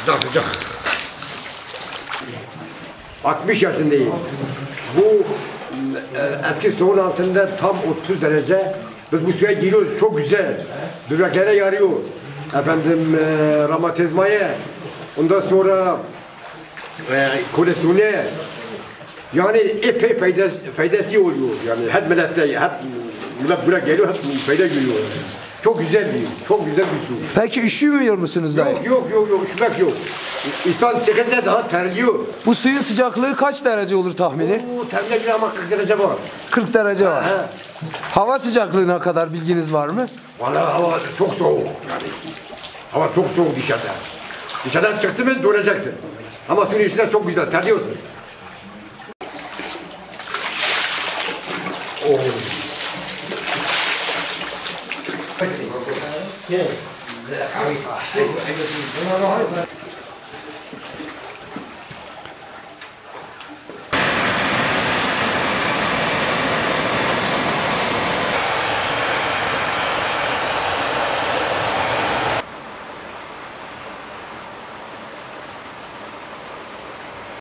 Sıcak sıcak. 60 yaşındayım. Bu e, eski soğun altında tam 30 derece. Biz bu suya giriyoruz. Çok güzel. Böbreklere yarıyor. Efendim e, romatizmaya. Ondan sonra e, kolesterole. Yani epey faydası, oluyor. Yani hep millette, hep millet buraya geliyor, hep fayda görüyor. Çok güzel bir, çok güzel bir su. Peki üşümüyor musunuz dayı? Yok yok yok yok üşümek yok. İnsan çekince daha terliyor. Bu suyun sıcaklığı kaç derece olur tahmini? Oo terliyor bir ama 40 derece var. 40 derece var. He. Hava sıcaklığına kadar bilginiz var mı? Vallahi hava çok soğuk yani. Hava çok soğuk dışarıda. Dışarıdan çıktı mı donacaksın. Ama suyun içinde çok güzel terliyorsun. Oo. بدري